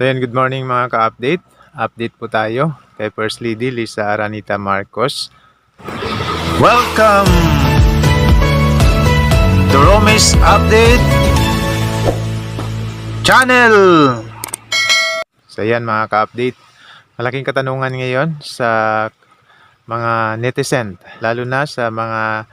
So yan, good morning mga ka-update. Update po tayo kay First Lady Lisa Aranita Marcos. Welcome to Romis Update Channel! So yan mga ka-update. Malaking katanungan ngayon sa mga netizen, lalo na sa mga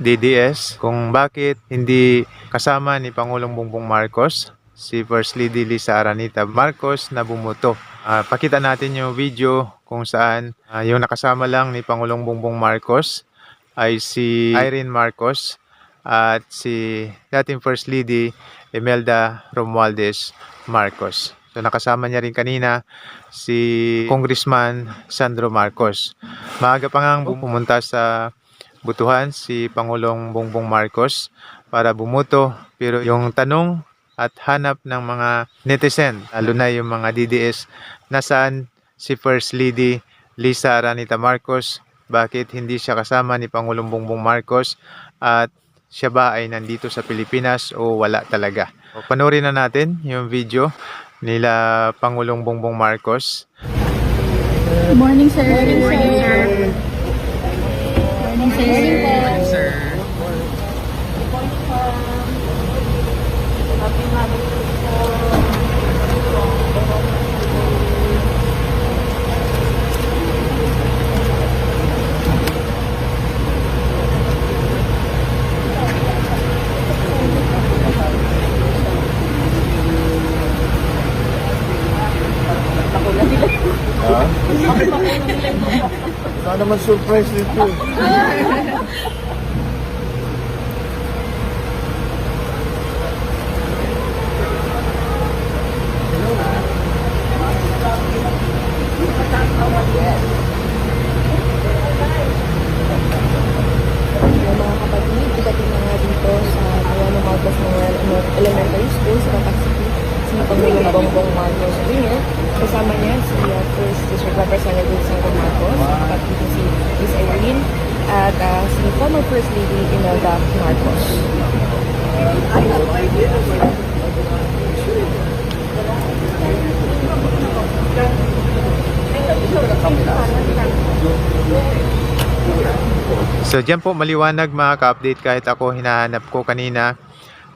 DDS, kung bakit hindi kasama ni Pangulong Bongbong Marcos si First Lady Lisa Aranita Marcos na bumuto. Ah, pakita natin yung video kung saan ah, yung nakasama lang ni Pangulong Bongbong Marcos ay si Irene Marcos at si dating First Lady Imelda Romualdez Marcos. So nakasama niya rin kanina si Congressman Sandro Marcos. Maaga pa nga pumunta sa butuhan si Pangulong Bongbong Marcos para bumuto pero yung tanong at hanap ng mga netizen, lalo na yung mga DDS, nasaan si First Lady Lisa Aranita Marcos, bakit hindi siya kasama ni Pangulong Bongbong Marcos at siya ba ay nandito sa Pilipinas o wala talaga. Panoorin na natin yung video nila Pangulong Bongbong Marcos Good morning, sir. Good morning, sir. Morning, sir. sir. Sana naman surprise nito. Yung mga kapatid, ibating na nga dito sa Mariano Marcos Memorial Elementary School sa Tatak City, si Pangulong Bongbong Marcos Jr. Kasama niya si uh, First District Sandro Marcos, kapatid niya si Miss Irene, at uh, si former First Lady Imelda Marcos. So diyan po maliwanag mga ka-update kahit ako hinahanap ko kanina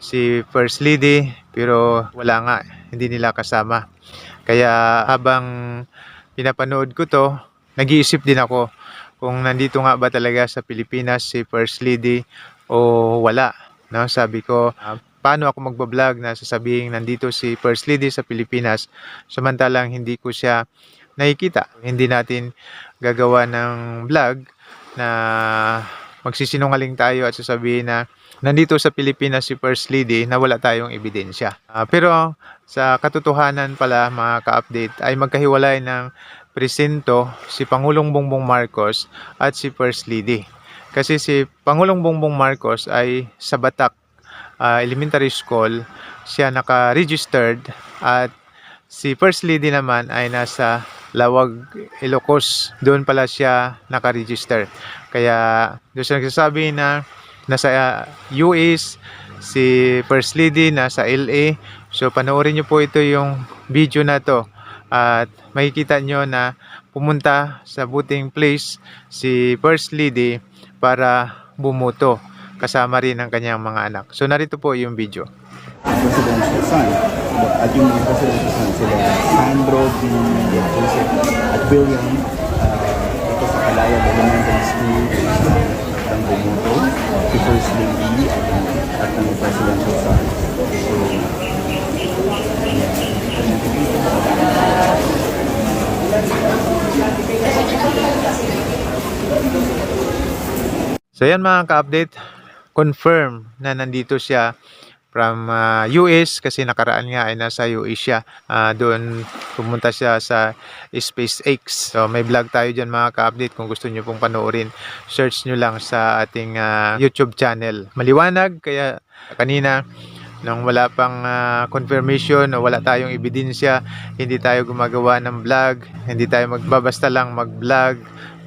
si First Lady pero wala nga hindi nila kasama. Kaya habang pinapanood ko to, nag-iisip din ako kung nandito nga ba talaga sa Pilipinas si First Lady o wala. No, sabi ko, ah, paano ako magbablog na sasabihin nandito si First Lady sa Pilipinas samantalang hindi ko siya nakikita. Hindi natin gagawa ng vlog na magsisinungaling tayo at sasabihin na nandito sa Pilipinas si First Lady na wala tayong ebidensya. Ah, pero sa katotohanan pala mga ka-update ay magkahiwalay ng presinto si Pangulong Bongbong Marcos at si First Lady. Kasi si Pangulong Bongbong Marcos ay sa Batak ah, Elementary School siya naka-registered at si First Lady naman ay nasa Lawag, Ilocos. Doon pala siya naka-register. Kaya doon siya nagsasabi na nasa uh, US, si First Lady nasa LA. So panoorin niyo po ito yung video na to at makikita nyo na pumunta sa voting place si First Lady para bumuto kasama rin ang kanyang mga anak. So narito po yung video. Presidential son. At yung presidential son sila Sandro B. Joseph at William uh, ito sa Kalaya Elementary School ang bumuto si First Lady at, at ang presidential son. So, So yan mga ka-update, confirm na nandito siya from ah, US kasi nakaraan nga ay nasa US siya. Ah, doon pumunta siya sa SpaceX. So may vlog tayo dyan mga ka-update kung gusto nyo pong panoorin. Search nyo lang sa ating ah, YouTube channel. Maliwanag kaya kanina nung wala pang ah, confirmation o wala tayong ebidensya, hindi tayo gumagawa ng vlog, hindi tayo magbabasta lang mag-vlog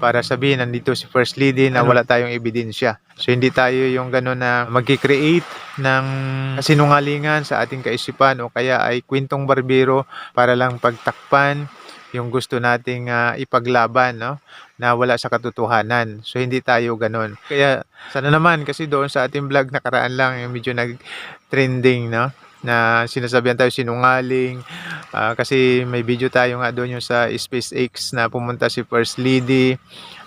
para sabihin nandito si First Lady na wala tayong ebidensya. So hindi tayo yung gano'n na magki-create ng sinungalingan sa ating kaisipan o kaya ay kwentong barbero para lang pagtakpan yung gusto nating ah, ipaglaban no na wala sa katotohanan. So hindi tayo gano'n. Kaya sana naman kasi doon sa ating vlog nakaraan lang yung medyo nag-trending no na sinasabihan tayo sinungaling Ah, kasi may video tayo nga doon yung sa SpaceX na pumunta si First Lady.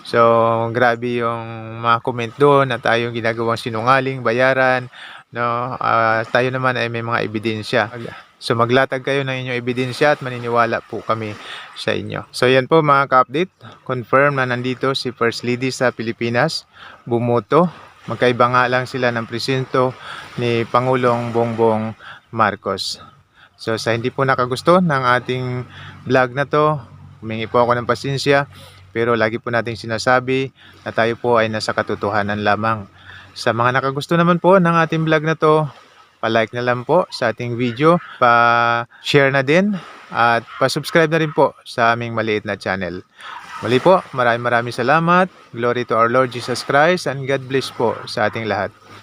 So, grabe yung mga comment doon na tayong ginagawang sinungaling, bayaran. No, Ah, tayo naman ay may mga ebidensya. So, maglatag kayo ng inyong ebidensya at maniniwala po kami sa inyo. So, yan po mga ka-update. Confirm na nandito si First Lady sa Pilipinas. Bumoto. Magkaiba nga lang sila ng presinto ni Pangulong Bongbong Marcos. So sa hindi po nakagusto ng ating vlog na to, humingi po ako ng pasensya. Pero lagi po nating sinasabi na tayo po ay nasa katotohanan lamang. Sa mga nakagusto naman po ng ating vlog na to, pa-like na lang po sa ating video, pa-share na din, at pa-subscribe na rin po sa aming maliit na channel. Muli po, maraming maraming salamat. Glory to our Lord Jesus Christ and God bless po sa ating lahat.